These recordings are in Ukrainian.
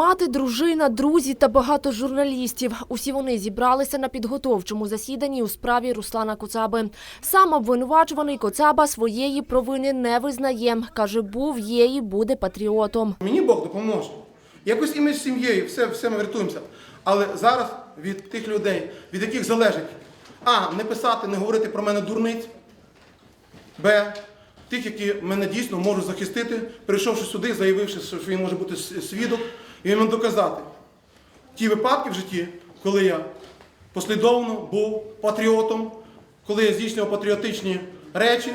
Мати, дружина, друзі та багато журналістів. Усі вони зібралися на підготовчому засіданні у справі Руслана Коцаби. Сам обвинувачуваний Коцаба своєї провини не визнає. Каже, був, є і буде патріотом. Мені Бог допоможе. Якось і ми з сім'єю, все, все ми врятуємося. Але зараз від тих людей, від яких залежить А, не писати, не говорити про мене дурниць. Б. Тих, які мене дійсно можуть захистити, прийшовши сюди, заявивши, що він може бути свідок, і він мав доказати ті випадки в житті, коли я послідовно був патріотом, коли я здійснював патріотичні речі,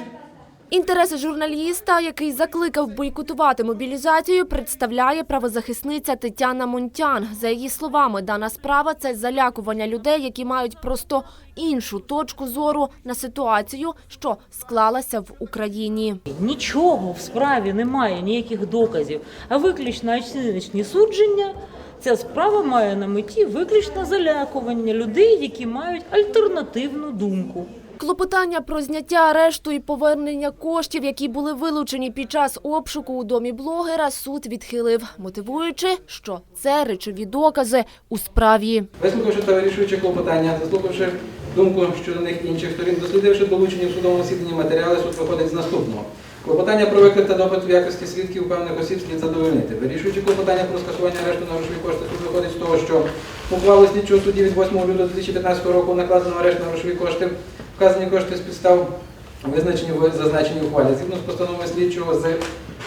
Інтереси журналіста, який закликав бойкотувати мобілізацію, представляє правозахисниця Тетяна Монтян. За її словами, дана справа це залякування людей, які мають просто іншу точку зору на ситуацію, що склалася в Україні. Нічого в справі немає, ніяких доказів, а виключно оціночні судження. Ця справа має на меті виключно залякування людей, які мають альтернативну думку. Клопотання про зняття арешту і повернення коштів, які були вилучені під час обшуку у домі блогера, суд відхилив, мотивуючи, що це речові докази у справі. Вислухавши та вирішуючи клопотання, заслухавши думку щодо них інших сторін, дослідивши долучені в судовому засіданні матеріали, суд виходить з наступного. Клопотання про виклик та допит в якості свідків певних осіб слід задовольнити. Вирішуючи клопотання про скасування арешту на грошові кошти, суд виходить з того, що ухвалу слідчого судді від 8 лютого 2015 року накладено арешт на грошові кошти, вказані кошти з підстав визначені в зазначеній ухвалі. Згідно з постановою слідчого з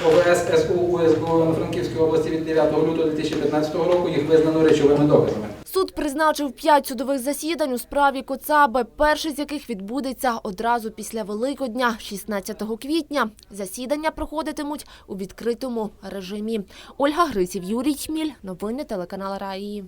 ОВС СУ УСБУ на Франківській області від 9 лютого 2015 року їх визнано речовими доказами. Суд призначив п'ять судових засідань у справі Коцаби, перший з яких відбудеться одразу після Великодня, 16 квітня. Засідання проходитимуть у відкритому режимі. Ольга Гриців, Юрій Чміль. Новини телеканал Раї.